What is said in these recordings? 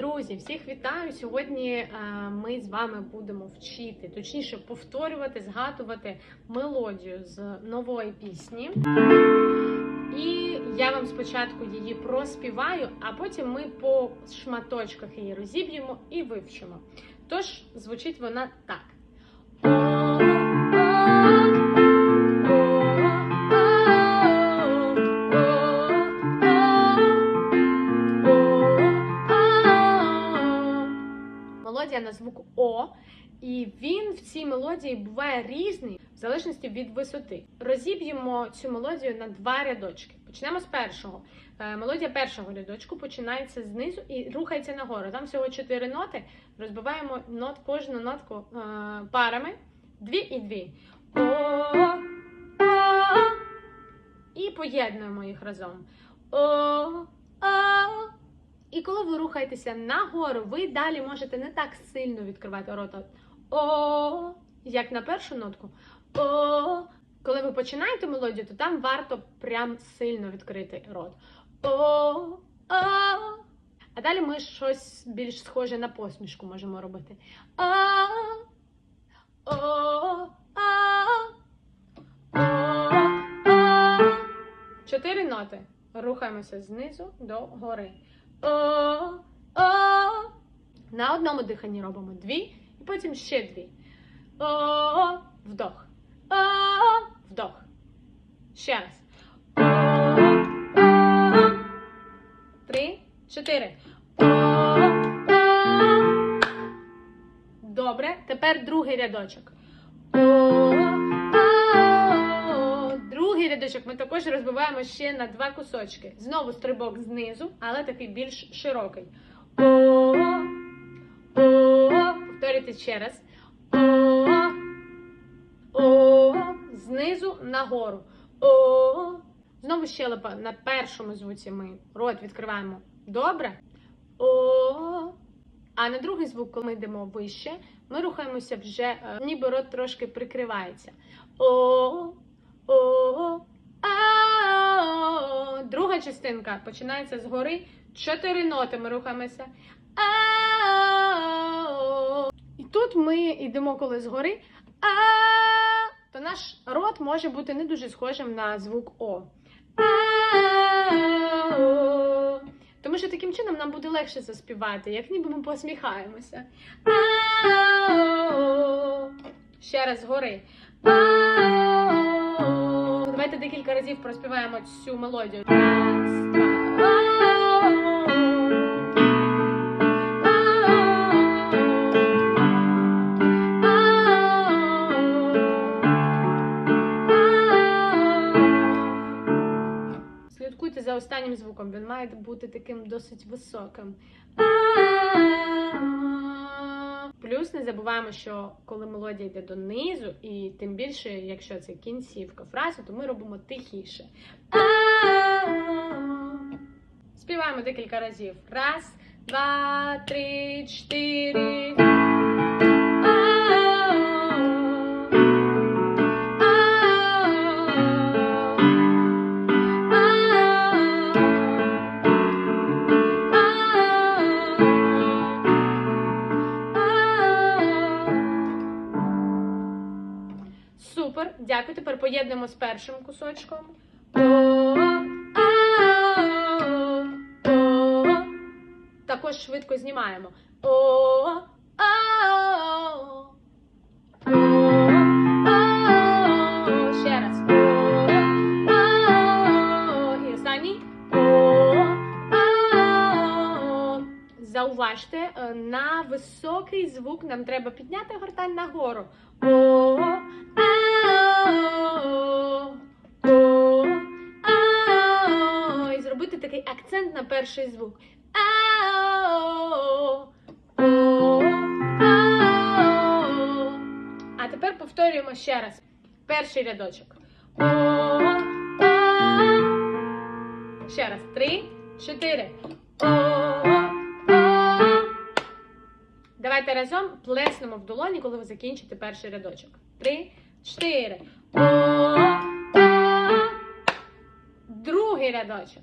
Друзі, всіх вітаю! Сьогодні е, ми з вами будемо вчити, точніше, повторювати, згадувати мелодію з нової пісні. І я вам спочатку її проспіваю, а потім ми по шматочках її розіб'ємо і вивчимо. Тож звучить вона так. На звук О, і він в цій мелодії буває різний в залежності від висоти. Розіб'ємо цю мелодію на два рядочки. Почнемо з першого. Е, Мелодія першого рядочку починається знизу і рухається нагору. Там всього чотири ноти. Розбиваємо нот, кожну нотку е, парами. Дві і дві. О, і поєднуємо їх разом. О. І коли ви рухаєтеся нагору, ви далі можете не так сильно відкривати рота. О, як на першу нотку. О. Коли ви починаєте мелодію, то там варто прям сильно відкрити рот. О. А далі ми щось більш схоже на посмішку можемо робити. Чотири ноти. Рухаємося знизу до гори. На одному диханні робимо дві, і потім ще дві. Вдох. Вдох. Ще раз. Три, чотири. Добре. Тепер другий рядочок. Другий рядочок ми також розбиваємо ще на два кусочки. Знову стрибок знизу, але такий більш широкий. О, о. Повторюйте ще раз. О, о. Знизу нагору. О. Знову щелепа на першому звуці ми рот відкриваємо добре. А на другий звук, коли ми йдемо вище, ми рухаємося вже, е, ніби рот трошки прикривається. О, о, а. Друга частинка починається згори. Чотири ноти ми рухаємося. А. І тут ми йдемо коли згори. А. То наш рот може бути не дуже схожим на звук О. Тому що таким чином нам буде легше заспівати, як ніби ми посміхаємося. Ще раз згори. Давайте декілька разів проспіваємо цю мелодію. Слідкуйте за останнім звуком, він має бути таким досить високим. Плюс не забуваємо, що коли мелодія йде донизу, і тим більше, якщо це кінцівка фрази, то ми робимо тихіше. Співаємо декілька разів. Раз, два, три, чотири. Дякую. Тепер поєднуємо з першим кусочком. Також швидко знімаємо. Ще раз. І останній. Зауважте, е, на високий звук нам треба підняти гортань нагору. Перший звук. А, тепер повторюємо ще раз. Перший рядочок. Ще раз. Три, чотири. Давайте разом плеснемо в долоні, коли ви закінчите перший рядочок. Три, чотири. Другий рядочок.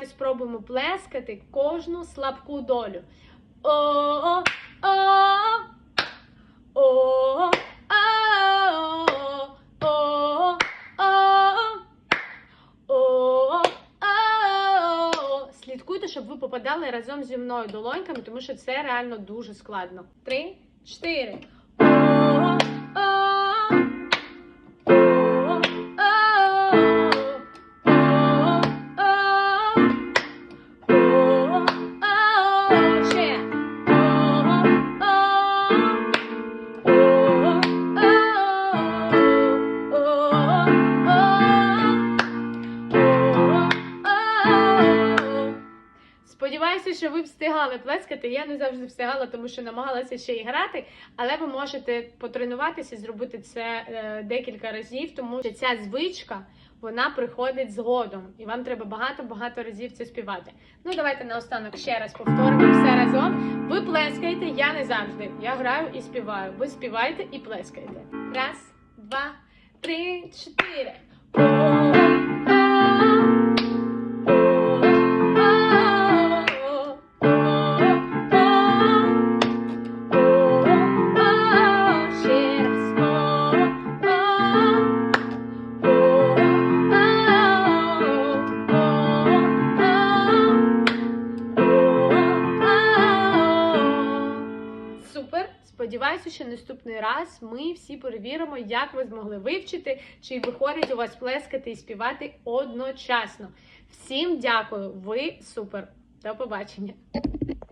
давайте спробуємо плескати кожну слабку долю. О, о, о, о, о, о, о, о. Слідкуйте, щоб ви попадали разом зі мною долоньками, тому що це реально дуже складно. Три, чотири. О, що ви встигали плескати. Я не завжди встигала, тому що намагалася ще і грати, але ви можете потренуватися, зробити це е, декілька разів, тому що ця звичка вона приходить згодом, і вам треба багато-багато разів це співати. Ну, давайте наостанок ще раз повторимо все разом. Ви плескаєте, я не завжди. Я граю і співаю. Ви співаєте і плескаєте. Раз, два, три, чотири. Супер! Сподіваюся, що наступний раз ми всі перевіримо, як ви змогли вивчити, чи виходить у вас плескати і співати одночасно. Всім дякую! Ви супер! До побачення!